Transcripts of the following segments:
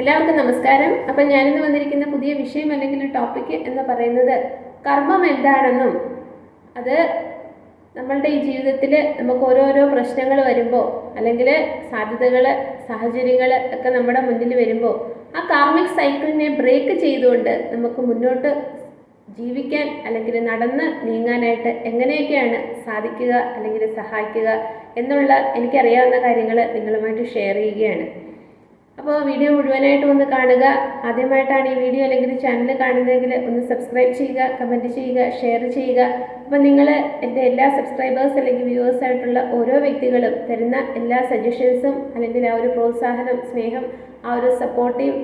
എല്ലാവർക്കും നമസ്കാരം. അപ്പം ഞാനിന്ന് വന്നിരിക്കുന്ന പുതിയ വിഷയം അല്ലെങ്കിൽ ടോപ്പിക് എന്ന് പറയുന്നത് കർമ്മം എന്താണെന്നും അത് നമ്മളുടെ ഈ ജീവിതത്തിൽ നമുക്ക് ഓരോരോ പ്രശ്നങ്ങൾ വരുമ്പോൾ അല്ലെങ്കിൽ സാധ്യതകൾ സാഹചര്യങ്ങൾ ഒക്കെ നമ്മുടെ മുന്നിൽ വരുമ്പോൾ ആ കാർമിക് സൈക്കിളിനെ ബ്രേക്ക് ചെയ്തുകൊണ്ട് നമുക്ക് മുന്നോട്ട് ജീവിക്കാൻ അല്ലെങ്കിൽ നടന്ന് നീങ്ങാനായിട്ട് എങ്ങനെയൊക്കെയാണ് സാധിക്കുക അല്ലെങ്കിൽ സഹായിക്കുക എന്നുള്ള എനിക്കറിയാവുന്ന കാര്യങ്ങൾ നിങ്ങളുമായിട്ട് ഷെയർ ചെയ്യുകയാണ്. അപ്പോൾ വീഡിയോ മുഴുവനായിട്ട് ഒന്ന് കാണുക. ആദ്യമായിട്ടാണ് ഈ വീഡിയോ അല്ലെങ്കിൽ ചാനൽ കാണുന്നതെങ്കിൽ ഒന്ന് സബ്സ്ക്രൈബ് ചെയ്യുക കമന്റ് ചെയ്യുക ഷെയർ ചെയ്യുക. അപ്പോൾ നിങ്ങൾ എന്റെ എല്ലാ സബ്സ്ക്രൈബേഴ്സ് അല്ലെങ്കിൽ വ്യൂവേഴ്സ് ആയിട്ടുള്ള ഓരോ വ്യക്തികളും തരുന്ന എല്ലാ സജഷൻസും അല്ലെങ്കിൽ ആ ഒരു പ്രോത്സാഹനം സ്നേഹം ആ ഒരു സപ്പോർട്ടീവ്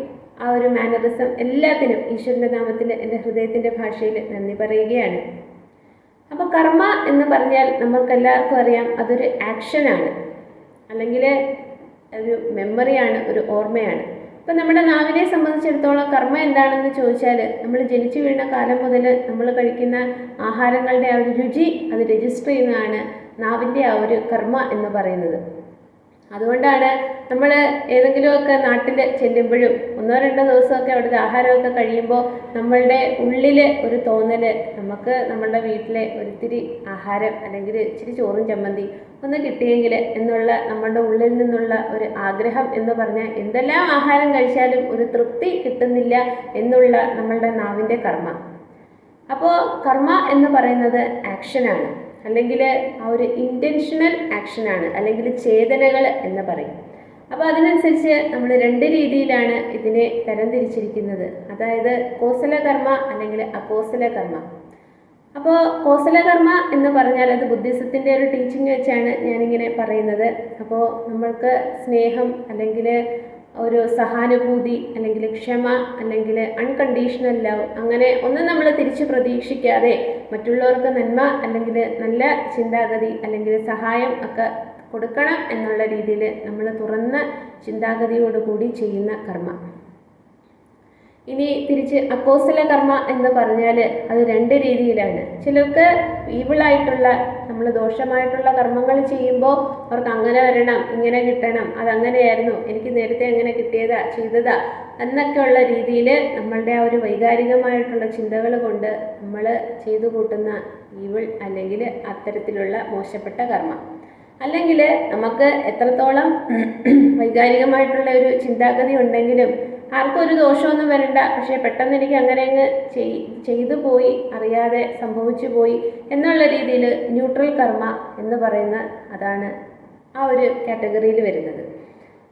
ആ ഒരു മാനറിസം എല്ലാത്തിനും ഈശ്വരന്റെ നാമത്തിൽ എന്റെ ഹൃദയത്തിന്റെ ഭാഷയിൽ നന്ദി പറയുകയാണ്. അപ്പോൾ കർമ്മ എന്ന് പറഞ്ഞാൽ നമുക്കെല്ലാവർക്കും അറിയാം അതൊരു ആക്ഷനാണ് അല്ലെങ്കിൽ ഒരു മെമ്മറിയാണ് ഒരു ഓർമ്മയാണ്. ഇപ്പം നമ്മുടെ നാവിനെ സംബന്ധിച്ചിടത്തോളം കർമ്മ എന്താണെന്ന് ചോദിച്ചാൽ നമ്മൾ ജനിച്ചു വീണ കാലം മുതൽ നമ്മൾ കഴിക്കുന്ന ആഹാരങ്ങളുടെ ആ ഒരു രുചി അത് രജിസ്റ്റർ ചെയ്യുന്നതാണ് നാവിന്റെ ആ ഒരു കർമ്മ എന്ന് പറയുന്നത്. അതുകൊണ്ടാണ് നമ്മൾ ഏതെങ്കിലുമൊക്കെ നാട്ടിൽ ചെല്ലുമ്പോഴും ഒന്നോ രണ്ടോ ദിവസമൊക്കെ അവിടുത്തെ ആഹാരമൊക്കെ കഴിയുമ്പോൾ നമ്മളുടെ ഉള്ളിൽ ഒരു തോന്നൽ നമുക്ക് നമ്മളുടെ വീട്ടിലെ ഒരിത്തിരി ആഹാരം അല്ലെങ്കിൽ ഇച്ചിരി ചോറും ചമ്മന്തി ഒന്ന് കിട്ടിയെങ്കിൽ എന്നുള്ള നമ്മളുടെ ഉള്ളിൽ നിന്നുള്ള ഒരു ആഗ്രഹം എന്ന് പറഞ്ഞാൽ എന്തെല്ലാം ആഹാരം കഴിച്ചാലും ഒരു തൃപ്തി കിട്ടുന്നില്ല എന്നുള്ള നമ്മളുടെ നാവിന്റെ കർമ്മ. അപ്പോൾ കർമ്മ എന്ന് പറയുന്നത് ആക്ഷനാണ് അല്ലെങ്കിൽ ആ ഒരു ഇന്റൻഷണൽ ആക്ഷനാണ് അല്ലെങ്കിൽ ചേതനകൾ എന്ന് പറയും. അപ്പോൾ അതിനനുസരിച്ച് നമ്മൾ രണ്ട് രീതിയിലാണ് ഇതിനെ തരംതിരിച്ചിരിക്കുന്നത്. അതായത് കോസലകർമ്മ അല്ലെങ്കിൽ അകോസലകർമ്മ. അപ്പോൾ കോസലകർമ്മ എന്ന് പറഞ്ഞാൽ അത് ബുദ്ധിസത്തിന്റെ ഒരു ടീച്ചിങ് വെച്ചാണ് ഞാനിങ്ങനെ പറയുന്നത്. അപ്പോൾ നമ്മൾക്ക് സ്നേഹം അല്ലെങ്കിൽ ഒരു സഹാനുഭൂതി അല്ലെങ്കിൽ ക്ഷമ അല്ലെങ്കിൽ അൺകണ്ടീഷണൽ ലവ് അങ്ങനെ ഒന്നും നമ്മൾ തിരിച്ച് പ്രതീക്ഷിക്കാതെ മറ്റുള്ളവർക്ക് നന്മ അല്ലെങ്കിൽ നല്ല ചിന്താഗതി അല്ലെങ്കിൽ സഹായം ഒക്കെ കൊടുക്കണം എന്നുള്ള രീതിയിൽ നമ്മൾ തുറന്ന ചിന്താഗതിയോടുകൂടി ചെയ്യുന്ന കർമ്മ. ഇനി തിരിച്ച് അക്കോസല കർമ്മ എന്ന് പറഞ്ഞാൽ അത് രണ്ട് രീതിയിലാണ്. ചിലർക്ക് ഈവിളായിട്ടുള്ള നമ്മൾ ദോഷമായിട്ടുള്ള കർമ്മങ്ങൾ ചെയ്യുമ്പോൾ അവർക്ക് അങ്ങനെ വരണം ഇങ്ങനെ കിട്ടണം അതങ്ങനെയായിരുന്നു എനിക്ക് നേരത്തെ അങ്ങനെ കിട്ടിയതാ ചെയ്തതാ എന്നൊക്കെയുള്ള രീതിയിൽ നമ്മളുടെ ആ ഒരു വൈകാരികമായിട്ടുള്ള ചിന്തകൾ കൊണ്ട് നമ്മൾ ചെയ്തു കൂട്ടുന്ന ഈവിൾ അല്ലെങ്കിൽ അത്തരത്തിലുള്ള മോശപ്പെട്ട കർമ്മം. അല്ലെങ്കിൽ നമുക്ക് എത്രത്തോളം വൈകാരികമായിട്ടുള്ള ഒരു ചിന്താഗതി ഉണ്ടെങ്കിലും ആർക്കും ഒരു ദോഷമൊന്നും വരണ്ട. പക്ഷേ പെട്ടെന്ന് എനിക്ക് അങ്ങനെ അങ്ങ് ചെയ് ചെയ്തു പോയി അറിയാതെ സംഭവിച്ചു പോയി എന്നുള്ള രീതിയിൽ ന്യൂട്രൽ കർമ്മ എന്ന് പറയുന്ന അതാണ് ആ ഒരു കാറ്റഗറിയിൽ വരുന്നത്.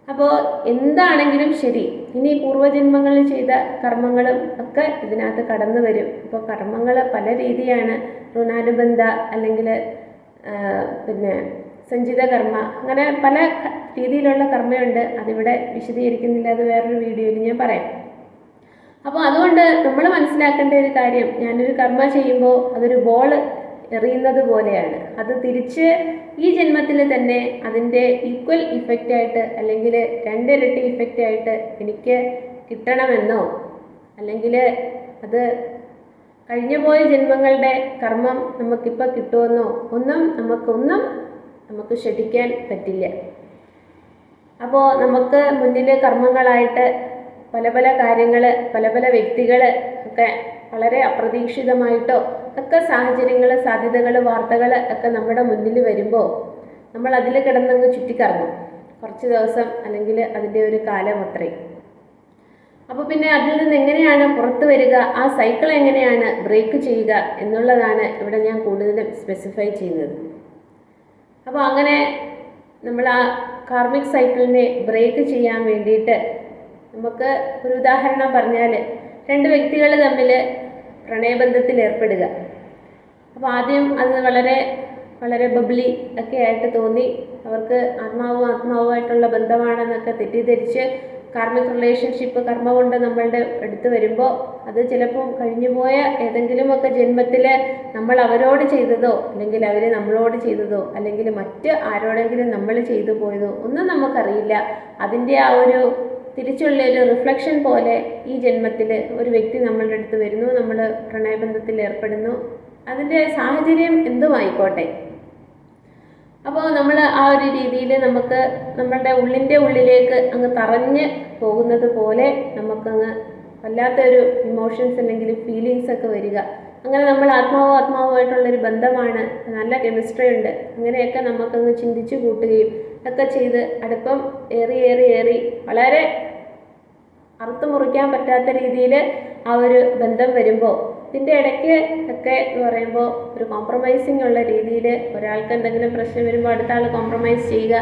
അപ്പോൾ എന്താണെങ്കിലും ശരി. ഇനി പൂർവജന്മങ്ങളിൽ ചെയ്ത കർമ്മങ്ങളും ഒക്കെ ഇതിനകത്ത് കടന്നു വരും. അപ്പോൾ കർമ്മങ്ങൾ പല രീതിയാണ്. ഋണാനുബന്ധ അല്ലെങ്കിൽ പിന്നെ സഞ്ചിത കർമ്മ അങ്ങനെ പല രീതിയിലുള്ള കർമ്മയുണ്ട്. അതിവിടെ വിശദീകരിക്കുന്നില്ല. അത് വേറൊരു വീഡിയോയിൽ ഞാൻ പറയാം. അപ്പോൾ അതുകൊണ്ട് നമ്മൾ മനസ്സിലാക്കേണ്ട ഒരു കാര്യം ഞാനൊരു കർമ്മ ചെയ്യുമ്പോൾ അതൊരു ബോൾ എറിയുന്നത് പോലെയാണ്. അത് തിരിച്ച് ഈ ജന്മത്തിൽ തന്നെ അതിന്റെ ഈക്വൽ ഇഫക്റ്റ് ആയിട്ട് അല്ലെങ്കിൽ രണ്ടിരട്ടി ഇഫക്റ്റായിട്ട് എനിക്ക് കിട്ടണമെന്നോ അല്ലെങ്കിൽ അത് കഴിഞ്ഞു പോയ ജന്മങ്ങളുടെ കർമ്മം നമുക്കിപ്പോൾ കിട്ടുമെന്നോ ഒന്നും നമുക്കൊന്നും നമുക്ക് ക്ഷണിക്കാൻ പറ്റില്ല. അപ്പോൾ നമുക്ക് മുന്നിൽ കർമ്മങ്ങളായിട്ട് പല പല കാര്യങ്ങൾ പല പല വ്യക്തികൾ ഒക്കെ വളരെ അപ്രതീക്ഷിതമായിട്ടോ ഒക്കെ സാഹചര്യങ്ങൾ സാധ്യതകൾ വാർത്തകൾ ഒക്കെ നമ്മുടെ മുന്നിൽ വരുമ്പോൾ നമ്മൾ അതിൽ കിടന്നങ്ങ് ചുറ്റിക്കറങ്ങും. കുറച്ച് ദിവസം അല്ലെങ്കിൽ അതിന്റെ ഒരു കാലം അത്രയും അപ്പോൾ പിന്നെ അതിൽ നിന്ന് എങ്ങനെയാണ് പുറത്തു വരിക ആ സൈക്കിൾ എങ്ങനെയാണ് ബ്രേക്ക് ചെയ്യുക എന്നുള്ളതാണ് ഇവിടെ ഞാൻ കൂടുതലും സ്പെസിഫൈ ചെയ്യുന്നത്. അപ്പോൾ അങ്ങനെ നമ്മൾ ആ കാർമിക് സൈക്കിളിനെ ബ്രേക്ക് ചെയ്യാൻ വേണ്ടിയിട്ട് നമുക്ക് ഒരു ഉദാഹരണം പറഞ്ഞാൽ രണ്ട് വ്യക്തികൾ തമ്മിൽ പ്രണയബന്ധത്തിൽ ഏർപ്പെടുക. അപ്പോൾ ആദ്യം അത് വളരെ വളരെ ബബ്ലി ഒക്കെ ആയിട്ട് തോന്നി. അവർക്ക് ആത്മാവും ആത്മാവുമായിട്ടുള്ള ബന്ധമാണെന്നൊക്കെ തെറ്റിദ്ധരിച്ച് കാർമിക് റിലേഷൻഷിപ്പ് കർമ്മ കൊണ്ട് നമ്മളുടെ അടുത്ത് വരുമ്പോൾ അത് ചിലപ്പോൾ കഴിഞ്ഞുപോയ ഏതെങ്കിലുമൊക്കെ ജന്മത്തിൽ നമ്മൾ അവരോട് ചെയ്തതോ അല്ലെങ്കിൽ അവർ നമ്മളോട് ചെയ്തതോ അല്ലെങ്കിൽ മറ്റ് ആരോടെങ്കിലും നമ്മൾ ചെയ്തു പോയതോ ഒന്നും നമുക്കറിയില്ല. അതിന്റെ ആ ഒരു തിരിച്ചുള്ള ഒരു റിഫ്ലക്ഷൻ പോലെ ഈ ജന്മത്തിൽ ഒരു വ്യക്തി നമ്മളുടെ അടുത്ത് വരുന്നു നമ്മൾ പ്രണയബന്ധത്തിൽ ഏർപ്പെടുന്നു. അതിന്റെ സാഹചര്യം എന്തുമായിക്കോട്ടെ അപ്പോൾ നമ്മൾ ആ ഒരു രീതിയിൽ നമുക്ക് നമ്മളുടെ ഉള്ളിന്റെ ഉള്ളിലേക്ക് അങ്ങ് തറഞ്ഞ് പോകുന്നത് പോലെ നമുക്കങ്ങ് വല്ലാത്തൊരു ഇമോഷൻസ് അല്ലെങ്കിൽ ഫീലിങ്സ് ഒക്കെ വരിക. അങ്ങനെ നമ്മൾ ആത്മാവോ ആത്മാവുമായിട്ടുള്ളൊരു ബന്ധമാണ്. നല്ല കെമിസ്ട്രി ഉണ്ട്. അങ്ങനെയൊക്കെ നമുക്കങ്ങ് ചിന്തിച്ചു കൂട്ടുകയും ഒക്കെ ചെയ്ത് അടുപ്പം ഏറി ഏറി ഏറി വളരെ അറുത്തു മുറിക്കാൻ പറ്റാത്ത രീതിയിൽ ആ ഒരു ബന്ധം വരുമ്പോൾ ഇതിന്റെ ഇടയ്ക്ക് ഒക്കെ എന്ന് പറയുമ്പോൾ ഒരു കോംപ്രമൈസിങ് ഉള്ള രീതിയിൽ ഒരാൾക്ക് എന്തെങ്കിലും പ്രശ്നം വരുമ്പോൾ അടുത്ത ആൾ കോംപ്രമൈസ് ചെയ്യുക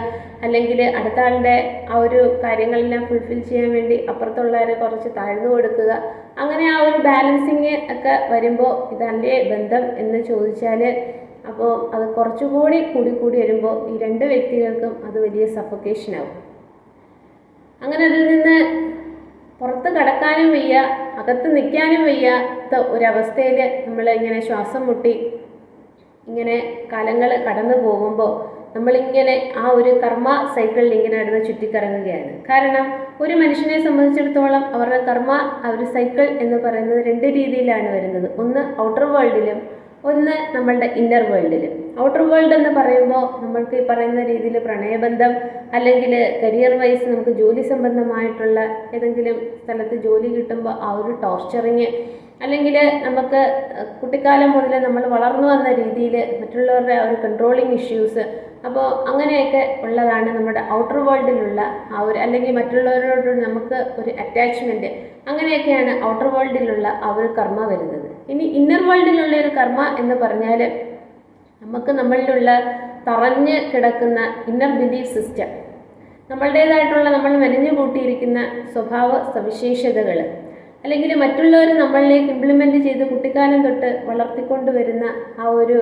അല്ലെങ്കിൽ അടുത്ത ആളുടെ ആ ഒരു കാര്യങ്ങളെല്ലാം ഫുൾഫിൽ ചെയ്യാൻ വേണ്ടി അപ്പുറത്തുള്ളവരെ കുറച്ച് താഴ്ന്നു കൊടുക്കുക. അങ്ങനെ ആ ഒരു ബാലൻസിങ് ഒക്കെ വരുമ്പോൾ ഇതല്ലേ ബന്ധം എന്ന് ചോദിച്ചാൽ അപ്പോൾ അത് കുറച്ചുകൂടി കൂടി കൂടി വരുമ്പോൾ ഈ രണ്ട് വ്യക്തികൾക്കും അത് വലിയ സഫക്കേഷൻ ആവും. അങ്ങനെ അതിൽ നിന്ന് പുറത്ത് കടക്കാനും വയ്യ അകത്ത് നിൽക്കാനും വയ്യാത്ത ഒരവസ്ഥയിൽ നമ്മൾ ഇങ്ങനെ ശ്വാസം മുട്ടി ഇങ്ങനെ കാലങ്ങൾ കടന്നു പോകുമ്പോൾ നമ്മളിങ്ങനെ ആ ഒരു കർമ്മ സൈക്കിളിൽ ഇങ്ങനെ നടന്ന് ചുറ്റിക്കറങ്ങുകയാണ്. കാരണം ഒരു മനുഷ്യനെ സംബന്ധിച്ചിടത്തോളം അവരുടെ കർമ്മ ആ ഒരു സൈക്കിൾ എന്ന് പറയുന്നത് രണ്ട് രീതിയിലാണ് വരുന്നത്. ഒന്ന് ഔട്ടർ വേൾഡിലും ഒന്ന് നമ്മളുടെ ഇന്നർ വേൾഡിലും ഔട്ടർ വേൾഡ് എന്ന് പറയുമ്പോൾ നമ്മൾക്ക് ഈ പറയുന്ന രീതിയിൽ പ്രണയബന്ധം അല്ലെങ്കിൽ കരിയർ വൈസ് നമുക്ക് ജോലി സംബന്ധമായിട്ടുള്ള ഏതെങ്കിലും സ്ഥലത്ത് ജോലി കിട്ടുമ്പോൾ ആ ഒരു ടോർച്ചറിങ് അല്ലെങ്കിൽ നമുക്ക് കുട്ടിക്കാലം മുതൽ നമ്മൾ വളർന്നു വന്ന രീതിയിൽ മറ്റുള്ളവരുടെ ഒരു കൺട്രോളിങ് ഇഷ്യൂസ് അപ്പോൾ അങ്ങനെയൊക്കെ ഉള്ളതാണ് നമ്മുടെ ഔട്ടർ വേൾഡിലുള്ള ആ ഒരു അല്ലെങ്കിൽ മറ്റുള്ളവരോട് നമുക്ക് ഒരു അറ്റാച്ച്മെന്റ് അങ്ങനെയൊക്കെയാണ് ഔട്ടർ വേൾഡിലുള്ള ആ ഒരു കർമ്മ വരുന്നത്. ഇനി ഇന്നർ വേൾഡിലുള്ള ഒരു കർമ്മ എന്ന് പറഞ്ഞാൽ നമുക്ക് നമ്മളിലുള്ള തറഞ്ഞ് കിടക്കുന്ന ഇന്നർ ബിലീഫ് സിസ്റ്റം നമ്മളുടേതായിട്ടുള്ള നമ്മൾ മെനഞ്ഞു കൂട്ടിയിരിക്കുന്ന സ്വഭാവ സവിശേഷതകൾ. അല്ലെങ്കിൽ മറ്റുള്ളവർ നമ്മളിലേക്ക് ഇംപ്ലിമെന്റ് ചെയ്ത് കുട്ടിക്കാലം തൊട്ട് വളർത്തിക്കൊണ്ട് വരുന്ന ആ ഒരു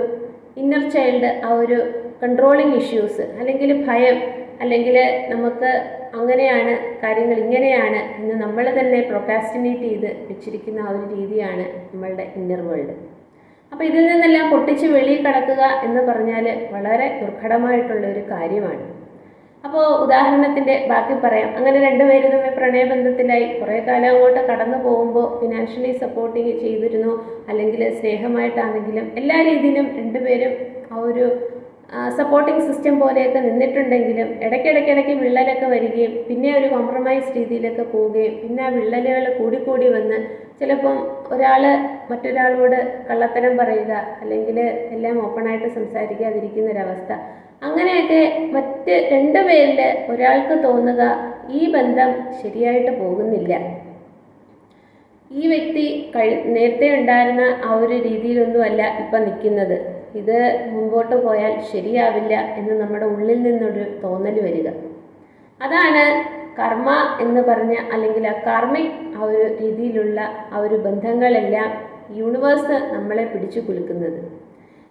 ഇന്നർ ചൈൽഡ് ആ ഒരു കൺട്രോളിങ് ഇഷ്യൂസ് അല്ലെങ്കിൽ ഭയം അല്ലെങ്കിൽ നമുക്ക് അങ്ങനെയാണ് കാര്യങ്ങൾ ഇങ്ങനെയാണ് എന്ന് നമ്മൾ തന്നെ പ്രൊക്കാസ്റ്റിനേറ്റ് ചെയ്ത് വെച്ചിരിക്കുന്ന ആ ഒരു രീതിയാണ് നമ്മളുടെ ഇന്നർ വേൾഡ് അപ്പോൾ ഇതിൽ നിന്നെല്ലാം പൊട്ടിച്ച് വെളിയിൽ കടക്കുക എന്ന് പറഞ്ഞാൽ വളരെ ദുർഘടമായിട്ടുള്ള ഒരു കാര്യമാണ്. അപ്പോൾ ഉദാഹരണത്തിന്റെ ബാക്കി പറയാം. അങ്ങനെ രണ്ടുപേരും തമ്മിൽ പ്രണയബന്ധത്തിലായി കുറേ കാലം അങ്ങോട്ട് കടന്നു പോകുമ്പോൾ ഫിനാൻഷ്യലി സപ്പോർട്ടിങ് ചെയ്തിരുന്നു. അല്ലെങ്കിൽ സ്നേഹമായിട്ടാണെങ്കിലും എല്ലാ രീതിയിലും രണ്ടുപേരും ആ ഒരു സപ്പോർട്ടിംഗ് സിസ്റ്റം പോലെയൊക്കെ നിന്നിട്ടുണ്ടെങ്കിലും ഇടയ്ക്കിടയ്ക്കിടയ്ക്ക് വിള്ളലൊക്കെ വരികയും പിന്നെ ഒരു കോംപ്രമൈസ് രീതിയിലൊക്കെ പോവുകയും പിന്നെ ആ വിള്ളലുകൾ കൂടിക്കൂടി വന്ന് ചിലപ്പം ഒരാൾ മറ്റൊരാളോട് കള്ളത്തരം പറയുക അല്ലെങ്കിൽ എല്ലാം ഓപ്പണായിട്ട് സംസാരിക്കാതിരിക്കുന്ന ഒരവസ്ഥ അങ്ങനെയൊക്കെ മറ്റ് രണ്ട് പേരിൽ ഒരാൾക്ക് തോന്നുക ഈ ബന്ധം ശരിയായിട്ട് പോകുന്നില്ല. ഈ വ്യക്തി കഴി നേരത്തെ ഉണ്ടായിരുന്ന ആ ഒരു രീതിയിലൊന്നുമല്ല ഇപ്പം നിൽക്കുന്നത്. ഇത് മുമ്പോട്ട് പോയാൽ ശരിയാവില്ല എന്ന് നമ്മുടെ ഉള്ളിൽ നിന്നൊരു തോന്നൽ വരിക. അതാണ് കർമ്മ എന്ന് പറഞ്ഞ അല്ലെങ്കിൽ ആ കാർമിക് ആ ഒരു രീതിയിലുള്ള ആ ഒരു ബന്ധങ്ങളെല്ലാം യൂണിവേഴ്സ് നമ്മളെ പിടിച്ചു കുലുക്കുന്നത്.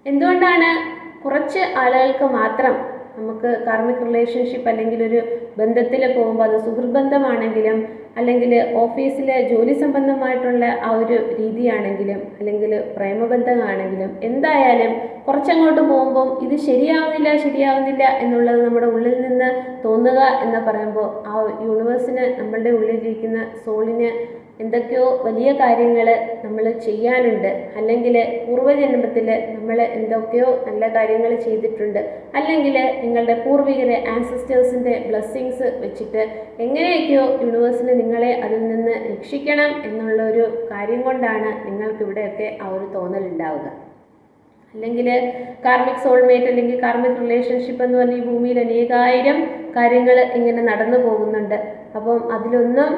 എന്തുകൊണ്ടാണ് കുറച്ച് ആളുകൾക്ക് മാത്രം നമുക്ക് കാർമിക് റിലേഷൻഷിപ്പ് അല്ലെങ്കിൽ ഒരു ബന്ധത്തിൽ പോകുമ്പോൾ അത് സുഹൃബന്ധമാണെങ്കിലും അല്ലെങ്കിൽ ഓഫീസിലെ ജോലി സംബന്ധമായിട്ടുള്ള ആ ഒരു രീതിയാണെങ്കിലും അല്ലെങ്കിൽ പ്രേമബന്ധമാണെങ്കിലും എന്തായാലും കുറച്ചങ്ങോട്ട് പോകുമ്പം ഇത് ശരിയാവുന്നില്ല ശരിയാവുന്നില്ല എന്നുള്ളത് നമ്മുടെ ഉള്ളിൽ നിന്ന് തോന്നുക എന്ന് പറയുമ്പോൾ ആ യൂണിവേഴ്സിന് നമ്മളുടെ ഉള്ളിലിരിക്കുന്ന സോളിന് എന്തൊക്കെയോ വലിയ കാര്യങ്ങൾ നമ്മൾ ചെയ്യാനുണ്ട്. അല്ലെങ്കിൽ പൂർവജന്മത്തിൽ നമ്മൾ എന്തൊക്കെയോ നല്ല കാര്യങ്ങൾ ചെയ്തിട്ടുണ്ട്. അല്ലെങ്കിൽ നിങ്ങളുടെ പൂർവികരെ ആൻസിസ്റ്റേഴ്സിന്റെ ബ്ലെസ്സിങ്സ് വെച്ചിട്ട് എങ്ങനെയൊക്കെയോ യൂണിവേഴ്സിന് നിങ്ങളെ അതിൽ നിന്ന് രക്ഷിക്കണം എന്നുള്ളൊരു കാര്യം കൊണ്ടാണ് നിങ്ങൾക്കിവിടെയൊക്കെ ആ ഒരു തോന്നലുണ്ടാവുക. അല്ലെങ്കിൽ കാർമിക് സോൾമേറ്റ് അല്ലെങ്കിൽ കാർമിക് റിലേഷൻഷിപ്പ് എന്ന് പറഞ്ഞ ഈ ഭൂമിയിൽ അനേകായിരം കാര്യങ്ങൾ ഇങ്ങനെ നടന്നു പോകുന്നുണ്ട്. അപ്പം അതിലൊന്നും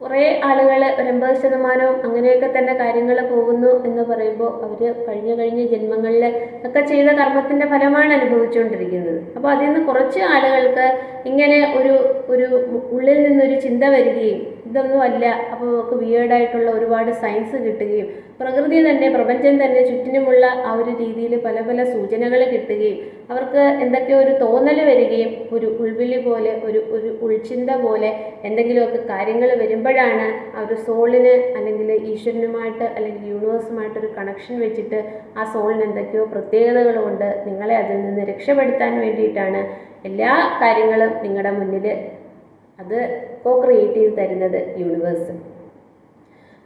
കുറേ ആളുകൾ ഒരു എൺപത് ശതമാനവും അങ്ങനെയൊക്കെ തന്നെ കാര്യങ്ങൾ പോകുന്നു എന്ന് പറയുമ്പോൾ അവർ കഴിഞ്ഞ കഴിഞ്ഞ ജന്മങ്ങളിൽ ഒക്കെ ചെയ്ത കർമ്മത്തിന്റെ ഫലമാണ് അനുഭവിച്ചുകൊണ്ടിരിക്കുന്നത് അപ്പോൾ അതിൽ നിന്ന് കുറച്ച് ആളുകൾക്ക് ഇങ്ങനെ ഒരു ഒരു ഉള്ളിൽ നിന്നൊരു ചിന്ത വരികയും ഇതൊന്നുമല്ല അപ്പോൾ അവർക്ക് വിയേഡായിട്ടുള്ള ഒരുപാട് സയൻസ് കിട്ടുകയും പ്രകൃതി തന്നെ പ്രപഞ്ചം തന്നെ ചുറ്റിനുമുള്ള ആ ഒരു രീതിയിൽ പല പല സൂചനകൾ കിട്ടുകയും അവർക്ക് എന്തൊക്കെയോ ഒരു തോന്നൽ വരികയും ഒരു ഉൾവിളി പോലെ ഒരു ഒരു ഉൾചിന്ത പോലെ എന്തെങ്കിലുമൊക്കെ കാര്യങ്ങൾ വരുമ്പോഴാണ് ആ ഒരു സോളിന് അല്ലെങ്കിൽ ഈശ്വരനുമായിട്ട് അല്ലെങ്കിൽ യൂണിവേഴ്സുമായിട്ട് ഒരു കണക്ഷൻ വെച്ചിട്ട് ആ സോളിന് എന്തൊക്കെയോ പ്രത്യേകതകളുണ്ട് നിങ്ങളെ അതിൽ നിന്ന് രക്ഷപ്പെടുത്താൻ വേണ്ടിയിട്ടാണ് എല്ലാ കാര്യങ്ങളും നിങ്ങളുടെ മുന്നിൽ അത് കോ ക്രിയേറ്റ് ചെയ്ത് തരുന്നത് യൂണിവേഴ്സ്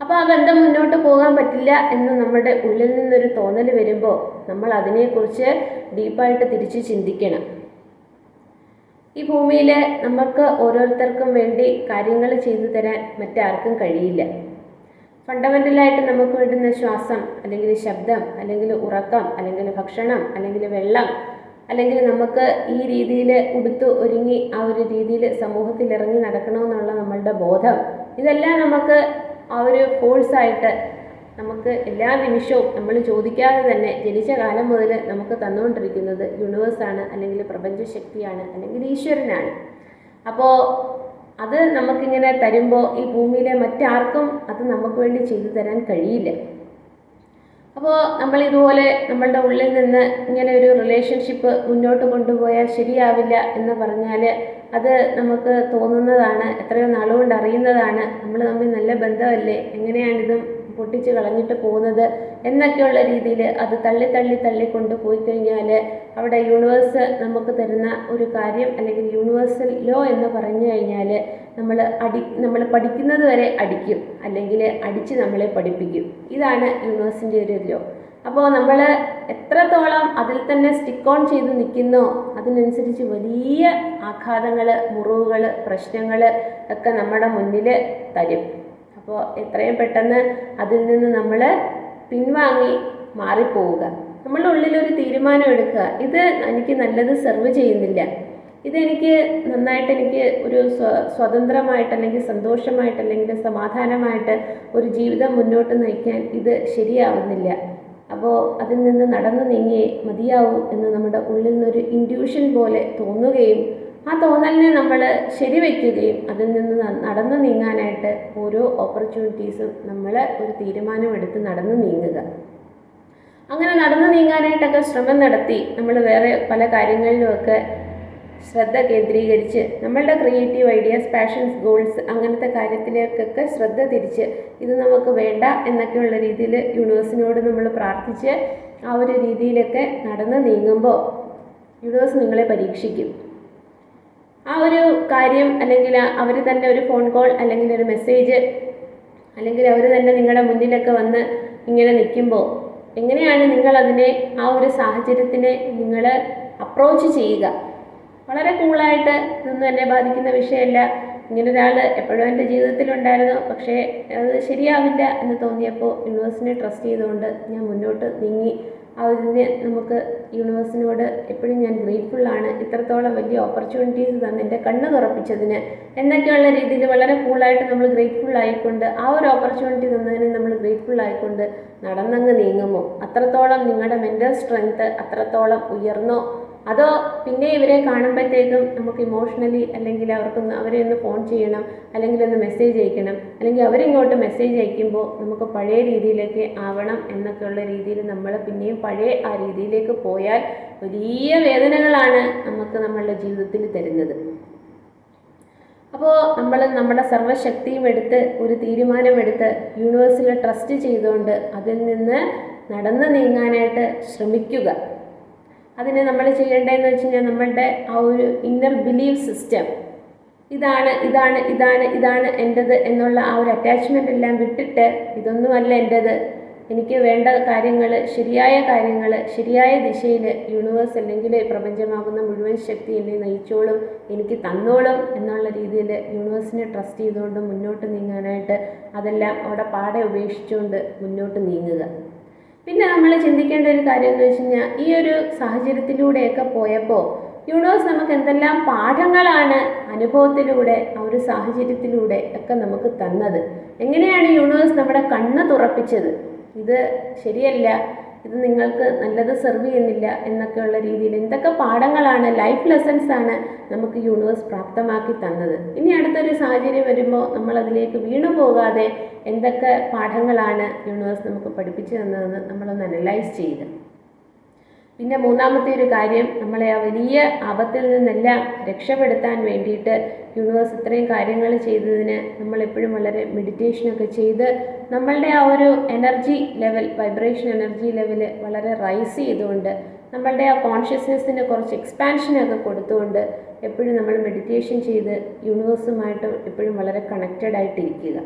അപ്പോൾ ആ ബന്ധം മുന്നോട്ട് പോകാൻ പറ്റില്ല എന്ന് നമ്മുടെ ഉള്ളിൽ നിന്നൊരു തോന്നൽ വരുമ്പോൾ നമ്മൾ അതിനെക്കുറിച്ച് ഡീപ്പായിട്ട് തിരിച്ച് ചിന്തിക്കണം. ഈ ഭൂമിയിൽ നമുക്ക് ഓരോരുത്തർക്കും വേണ്ടി കാര്യങ്ങൾ ചെയ്തു തരാൻ മറ്റാർക്കും കഴിയില്ല. ഫണ്ടമെന്റലായിട്ട് നമുക്ക് വേണ്ടുന്ന ശ്വാസം അല്ലെങ്കിൽ ശബ്ദം അല്ലെങ്കിൽ ഉറക്കം അല്ലെങ്കിൽ ഭക്ഷണം അല്ലെങ്കിൽ വെള്ളം അല്ലെങ്കിൽ നമുക്ക് ഈ രീതിയിൽ ഉടുത്ത് ഒരുങ്ങി ആ ഒരു രീതിയിൽ സമൂഹത്തിൽ ഇറങ്ങി നടക്കണമെന്നുള്ള നമ്മളുടെ ബോധം ഇതെല്ലാം നമുക്ക് ആ ഒരു ഫോഴ്സായിട്ട് നമുക്ക് എല്ലാ നിമിഷവും നമ്മൾ ചോദിക്കാതെ തന്നെ ജനിച്ച കാലം മുതൽ നമുക്ക് തന്നുകൊണ്ടിരിക്കുന്നത് യൂണിവേഴ്സാണ് അല്ലെങ്കിൽ പ്രപഞ്ചശക്തിയാണ് അല്ലെങ്കിൽ ഈശ്വരനാണ്. അപ്പോൾ അത് നമുക്കിങ്ങനെ തരുമ്പോൾ ഈ ഭൂമിയിലെ മറ്റാർക്കും അത് നമുക്ക് വേണ്ടി ചെയ്തു തരാൻ കഴിയില്ല. അപ്പോൾ നമ്മൾ ഇതുപോലെ നമ്മളുടെ ഉള്ളിൽ നിന്ന് ഇങ്ങനെ ഒരു റിലേഷൻഷിപ്പ് മുന്നോട്ട് കൊണ്ടുപോയാൽ ശരിയാവില്ല എന്ന് പറഞ്ഞാൽ അത് നമുക്ക് തോന്നുന്നതാണ് എത്രയോ നാളുകൊണ്ട് അറിയുന്നതാണ്. നമ്മൾ തമ്മിൽ നല്ല ബന്ധമല്ലേ? എങ്ങനെയാണിതും പൊട്ടിച്ച് കളഞ്ഞിട്ട് പോകുന്നത്? എന്നൊക്കെയുള്ള രീതിയിൽ അത് തള്ളി തള്ളി തള്ളി കൊണ്ട് പോയി കഴിഞ്ഞാൽ അവിടെ യൂണിവേഴ്സ് നമുക്ക് തരുന്ന ഒരു കാര്യം അല്ലെങ്കിൽ യൂണിവേഴ്സൽ ലോ എന്ന് പറഞ്ഞു കഴിഞ്ഞാൽ നമ്മൾ അടി നമ്മൾ പഠിക്കുന്നത് വരെ അടിക്കും. അല്ലെങ്കിൽ അടിച്ച് നമ്മളെ പഠിപ്പിക്കും. ഇതാണ് യൂണിവേഴ്സിന്റെ ഒരു ലോ അപ്പോൾ നമ്മൾ എത്രത്തോളം അതിൽ തന്നെ സ്റ്റിക്ക് ഓൺ ചെയ്ത് നിൽക്കുന്നോ അതിനനുസരിച്ച് വലിയ ആഘാതങ്ങൾ മുറിവുകൾ പ്രശ്നങ്ങൾ ഒക്കെ നമ്മുടെ മുന്നിൽ തരും. അപ്പോൾ എത്രയും പെട്ടെന്ന് അതിൽ നിന്ന് നമ്മൾ പിൻവാങ്ങി മാറിപ്പോവുക. നമ്മളുടെ ഉള്ളിലൊരു തീരുമാനം എടുക്കുക. ഇത് എനിക്ക് നല്ലത് സെർവ് ചെയ്യുന്നില്ല. ഇതെനിക്ക് നന്നായിട്ട് എനിക്ക് ഒരു സ്വ സ്വതന്ത്രമായിട്ട് അല്ലെങ്കിൽ സന്തോഷമായിട്ട് അല്ലെങ്കിൽ സമാധാനമായിട്ട് ഒരു ജീവിതം മുന്നോട്ട് നയിക്കാൻ ഇത് ശരിയാവുന്നില്ല. അപ്പോൾ അതിൽ നിന്ന് നടന്നു നീങ്ങിയേ മതിയാവൂ എന്ന് നമ്മുടെ ഉള്ളിൽ നിന്നൊരു ഇൻഡ്യൂഷൻ പോലെ തോന്നുകയും ആ തോന്നലിനെ നമ്മൾ ശരിവെക്കുകയും അതിൽ നിന്ന് നടന്നു നീങ്ങാനായിട്ട് ഓരോ ഓപ്പർച്യൂണിറ്റീസും നമ്മൾ ഒരു തീരുമാനമെടുത്ത് നടന്നു നീങ്ങുക. അങ്ങനെ നടന്നു നീങ്ങാനായിട്ടൊക്കെ ശ്രമം നടത്തി നമ്മൾ വേറെ പല കാര്യങ്ങളിലുമൊക്കെ ശ്രദ്ധ കേന്ദ്രീകരിച്ച് നമ്മളുടെ ക്രിയേറ്റീവ് ഐഡിയാസ് പാഷൻസ് ഗോൾസ് അങ്ങനത്തെ കാര്യത്തിലേക്കൊക്കെ ശ്രദ്ധ തിരിച്ച് ഇത് നമുക്ക് വേണ്ട എന്നൊക്കെയുള്ള രീതിയിൽ യൂണിവേഴ്സിനോട് നമ്മൾ പ്രാർത്ഥിച്ച് ആ ഒരു രീതിയിലൊക്കെ നടന്ന് നീങ്ങുമ്പോൾ യൂണിവേഴ്സ് നിങ്ങളെ പരീക്ഷിക്കും. ആ ഒരു കാര്യം അല്ലെങ്കിൽ അവർ തന്നെ ഒരു ഫോൺ കോൾ അല്ലെങ്കിൽ ഒരു മെസ്സേജ് അല്ലെങ്കിൽ അവർ തന്നെ നിങ്ങളുടെ മുന്നിലൊക്കെ വന്ന് ഇങ്ങനെ നിൽക്കുമ്പോൾ എങ്ങനെയാണ് നിങ്ങളതിനെ ആ ഒരു സാഹചര്യത്തിനെ നിങ്ങൾ അപ്രോച്ച് ചെയ്യുക? വളരെ കൂളായിട്ട് ഇതൊന്നും എന്നെ ബാധിക്കുന്ന വിഷയമല്ല. ഇങ്ങനെ ഒരാൾ എപ്പോഴും എന്റെ ജീവിതത്തിലുണ്ടായിരുന്നു. പക്ഷേ അത് ശരിയാവില്ല എന്ന് തോന്നിയപ്പോൾ യൂണിവേഴ്സിനെ ട്രസ്റ്റ് ചെയ്തുകൊണ്ട് ഞാൻ മുന്നോട്ട് നീങ്ങി. അതിന് നമുക്ക് യൂണിവേഴ്സിനോട് എപ്പോഴും ഞാൻ ഗ്രേറ്റ്ഫുള്ളാണ് ഇത്രത്തോളം വലിയ ഓപ്പർച്യൂണിറ്റീസ് തന്ന് എന്റെ കണ്ണ് തുറപ്പിച്ചതിന്. എന്നൊക്കെയുള്ള രീതിയിൽ വളരെ കൂളായിട്ട് നമ്മൾ ഗ്രേറ്റ്ഫുൾ ആയിക്കൊണ്ട് ആ ഒരു ഓപ്പർച്യൂണിറ്റി തന്നതിന് നമ്മൾ ഗ്രേറ്റ്ഫുൾ ആയിക്കൊണ്ട് നടന്നങ്ങ് നീങ്ങുമോ? അത്രത്തോളം നിങ്ങളുടെ മെന്റൽ സ്ട്രെങ്ത് അത്രത്തോളം ഉയർന്നോ? അതോ പിന്നെ ഇവരെ കാണുമ്പോഴത്തേക്കും നമുക്ക് ഇമോഷണലി അല്ലെങ്കിൽ അവർക്കൊന്ന് അവരെ ഒന്ന് ഫോൺ ചെയ്യണം അല്ലെങ്കിൽ ഒന്ന് മെസ്സേജ് അയക്കണം അല്ലെങ്കിൽ അവരിങ്ങോട്ട് മെസ്സേജ് അയക്കുമ്പോൾ നമുക്ക് പഴയ രീതിയിലേക്ക് ആവണം എന്നൊക്കെയുള്ള രീതിയിൽ നമ്മൾ പിന്നെയും പഴയ ആ രീതിയിലേക്ക് പോയാൽ വലിയ വേദനകളാണ് നമുക്ക് നമ്മളുടെ ജീവിതത്തിൽ തരുന്നത്. അപ്പോൾ നമ്മൾ നമ്മുടെ സർവശക്തിയും എടുത്ത് ഒരു തീരുമാനമെടുത്ത് യൂണിവേഴ്സിൽ ട്രസ്റ്റ് ചെയ്തുകൊണ്ട് അതിൽ നിന്ന് നടന്നു നീങ്ങാനായിട്ട് ശ്രമിക്കുക. അതിന് നമ്മൾ ചെയ്യേണ്ടതെന്ന് വെച്ച് കഴിഞ്ഞാൽ നമ്മളുടെ ആ ഒരു ഇന്നർ ബിലീഫ് സിസ്റ്റം ഇതാണ് ഇതാണ് ഇതാണ് ഇതാണ് എന്റെത് എന്നുള്ള ആ ഒരു അറ്റാച്ച്മെന്റ് എല്ലാം വിട്ടിട്ട് ഇതൊന്നുമല്ല എന്റെത് എനിക്ക് വേണ്ട കാര്യങ്ങൾ ശരിയായ കാര്യങ്ങൾ ശരിയായ ദിശയിൽ യൂണിവേഴ്സ് അല്ലെങ്കിൽ പ്രപഞ്ചമാകുന്ന മുഴുവൻ ശക്തി എന്നെ നയിച്ചോളും എനിക്ക് തന്നോളും എന്നുള്ള രീതിയിൽ യൂണിവേഴ്സിനെ ട്രസ്റ്റ് ചെയ്തുകൊണ്ട് മുന്നോട്ട് നീങ്ങാനായിട്ട് അതെല്ലാം അവിടെ പാടെ ഉപേക്ഷിച്ചുകൊണ്ട് മുന്നോട്ട് നീങ്ങുക. പിന്നെ നമ്മൾ ചിന്തിക്കേണ്ട ഒരു കാര്യം എന്ന് വെച്ച് കഴിഞ്ഞാൽ ഈ ഒരു സാഹചര്യത്തിലൂടെയൊക്കെ പോയപ്പോൾ യൂണിവേഴ്സ് നമുക്ക് എന്തെല്ലാം പാഠങ്ങളാണ് അനുഭവത്തിലൂടെ ആ ഒരു സാഹചര്യത്തിലൂടെ ഒക്കെ നമുക്ക് തന്നത്. എങ്ങനെയാണ് യൂണിവേഴ്സ് നമ്മുടെ കണ്ണ് തുറപ്പിച്ചത്? ഇത് ശരിയല്ല. ഇത് നിങ്ങൾക്ക് നല്ലത് സെർവ് ചെയ്യുന്നില്ല എന്നൊക്കെയുള്ള രീതിയിൽ എന്തൊക്കെ പാഠങ്ങളാണ് ലൈഫ് ലെസൺസ് ആണ് നമുക്ക് യൂണിവേഴ്സ് പ്രാപ്തമാക്കി തന്നത്. ഇനി അടുത്തൊരു സാഹചര്യം വരുമ്പോൾ നമ്മൾ അതിലേക്ക് വീണു പോകാതെ എന്തൊക്കെ പാഠങ്ങളാണ് യൂണിവേഴ്സ് നമുക്ക് പഠിപ്പിച്ചു തന്നതെന്ന് നമ്മളൊന്ന് അനലൈസ് ചെയ്യുക. പിന്നെ മൂന്നാമത്തെ ഒരു കാര്യം നമ്മളെ ആ വലിയ ആപത്തിൽ നിന്നെല്ലാം രക്ഷപ്പെടുത്താൻ വേണ്ടിയിട്ട് യൂണിവേഴ്സ് ഇത്രയും കാര്യങ്ങൾ ചെയ്തതിന് നമ്മളെപ്പോഴും വളരെ മെഡിറ്റേഷനൊക്കെ ചെയ്ത് നമ്മളുടെ ആ ഒരു energy level vibration energy level വളരെ റൈസ് ചെയ്തുകൊണ്ട് നമ്മളുടെ ആ കോൺഷ്യസ്നെസ്സിന് കുറച്ച് എക്സ്പാൻഷനൊക്കെ കൊടുത്തുകൊണ്ട് എപ്പോഴും നമ്മൾ മെഡിറ്റേഷൻ ചെയ്ത് യൂണിവേഴ്സുമായിട്ട് എപ്പോഴും വളരെ കണക്റ്റഡ് ആയിട്ടിരിക്കുക.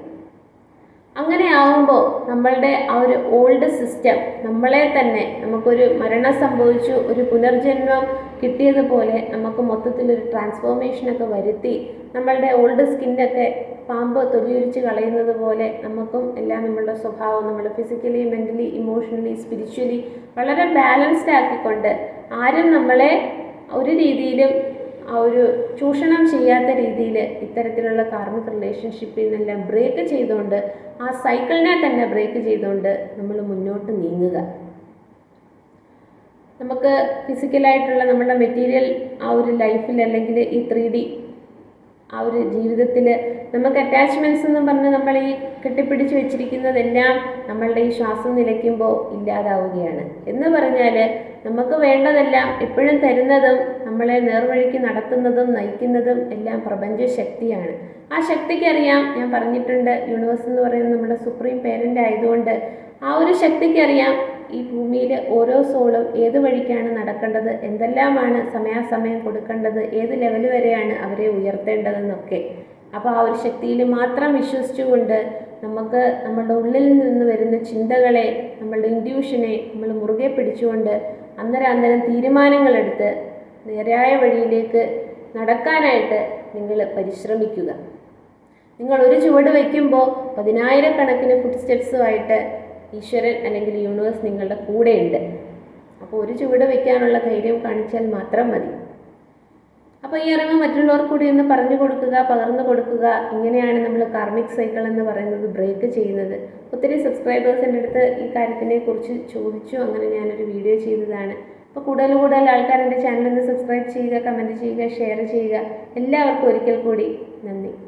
അങ്ങനെ ആവുമ്പോൾ നമ്മളുടെ ആ ഒരു ഓൾഡ് സിസ്റ്റം നമ്മളെ തന്നെ നമുക്കൊരു മരണം സംഭവിച്ചു ഒരു പുനർജന്മം കിട്ടിയതുപോലെ നമുക്ക് മൊത്തത്തിലൊരു ട്രാൻസ്ഫോർമേഷനൊക്കെ വരുത്തി നമ്മളുടെ ഓൾഡ് സ്കിന്നൊക്കെ പാമ്പ് തൊലിയുരിച്ച് കളയുന്നത് പോലെ നമുക്കും എല്ലാം നമ്മളുടെ സ്വഭാവം നമ്മൾ ഫിസിക്കലി മെന്റലി ഇമോഷണലി സ്പിരിച്വലി വളരെ ബാലൻസ്ഡ് ആക്കിക്കൊണ്ട് ആരും നമ്മളെ ഒരു രീതിയിലും ആ ഒരു ചൂഷണം ചെയ്യാത്ത രീതിയിൽ ഇത്തരത്തിലുള്ള കാർമിക് റിലേഷൻഷിപ്പിൽ നിന്നെല്ലാം ബ്രേക്ക് ചെയ്തുകൊണ്ട് ആ സൈക്കിളിനെ തന്നെ ബ്രേക്ക് ചെയ്തുകൊണ്ട് നമ്മൾ മുന്നോട്ട് നീങ്ങുക. നമുക്ക് ഫിസിക്കലായിട്ടുള്ള നമ്മുടെ മെറ്റീരിയൽ ആ ഒരു ലൈഫിൽ അല്ലെങ്കിൽ ഈ ത്രീ ഡി ആ ഒരു ജീവിതത്തിൽ നമുക്ക് അറ്റാച്ച്മെന്റ്സ് എന്ന് പറഞ്ഞ് നമ്മൾ ഈ കെട്ടിപ്പിടിച്ച് വെച്ചിരിക്കുന്നതെല്ലാം നമ്മളുടെ ഈ ശ്വാസം നിലയ്ക്കുമ്പോൾ ഇല്ലാതാവുകയാണ്. എന്ന് പറഞ്ഞാൽ നമുക്ക് വേണ്ടതെല്ലാം എപ്പോഴും തരുന്നതും നമ്മളെ നേർവഴിക്ക് നടത്തുന്നതും നയിക്കുന്നതും എല്ലാം പ്രപഞ്ച ശക്തിയാണ്. ആ ശക്തിക്കറിയാം ഞാൻ പറഞ്ഞിട്ടുണ്ട് യൂണിവേഴ്സ് എന്ന് പറയുന്നത് നമ്മുടെ സുപ്രീം പേരന്റ് ആയതുകൊണ്ട് ആ ഒരു ശക്തിക്കറിയാം ഈ ഭൂമിയിലെ ഓരോ സോളും ഏത് വഴിക്കാണ് നടക്കേണ്ടത്? എന്തെല്ലാമാണ് സമയാസമയം കൊടുക്കേണ്ടത്? ഏത് ലെവൽ വരെയാണ് അവരെ ഉയർത്തേണ്ടതെന്നൊക്കെ. അപ്പോൾ ആ ഒരു ശക്തിയിൽ മാത്രം വിശ്വസിച്ചുകൊണ്ട് നമുക്ക് നമ്മുടെ ഉള്ളിൽ നിന്ന് വരുന്ന ചിന്തകളെ നമ്മളുടെ ഇൻഡ്യൂഷനെ നമ്മൾ മുറുകെ പിടിച്ചുകൊണ്ട് അന്നേരം അന്നേരം തീരുമാനങ്ങളെടുത്ത് നേരായ വഴിയിലേക്ക് നടക്കാനായിട്ട് നിങ്ങൾ പരിശ്രമിക്കുക. നിങ്ങൾ ഒരു ചുവട് വയ്ക്കുമ്പോൾ പതിനായിരക്കണക്കിന് ഫുഡ് സ്റ്റെപ്സുമായിട്ട് ഈശ്വരൻ അല്ലെങ്കിൽ യൂണിവേഴ്സ് നിങ്ങളുടെ കൂടെയുണ്ട്. അപ്പോൾ ഒരു ചുവട് വയ്ക്കാനുള്ള ധൈര്യം കാണിച്ചാൽ മാത്രം മതി. അപ്പോൾ ഈ അറിവ് മറ്റുള്ളവർ കൂടി ഒന്ന് പറഞ്ഞു കൊടുക്കുക പകർന്നു കൊടുക്കുക. ഇങ്ങനെയാണ് നമ്മൾ കാർമിക് സൈക്കിൾ എന്ന് പറയുന്നത് ബ്രേക്ക് ചെയ്യുന്നത്. ഒത്തിരി സബ്സ്ക്രൈബേഴ്സിന്റെ അടുത്ത് ഈ കാര്യത്തിനെ കുറിച്ച് ചോദിച്ചു. അങ്ങനെ ഞാനൊരു വീഡിയോ ചെയ്തതാണ്. അപ്പോൾ കൂടുതൽ കൂടുതൽ ആൾക്കാർ ചാനൽ ഒന്ന് സബ്സ്ക്രൈബ് ചെയ്യുക കമന്റ് ചെയ്യുക ഷെയർ ചെയ്യുക. എല്ലാവർക്കും ഒരിക്കൽ കൂടി നന്ദി.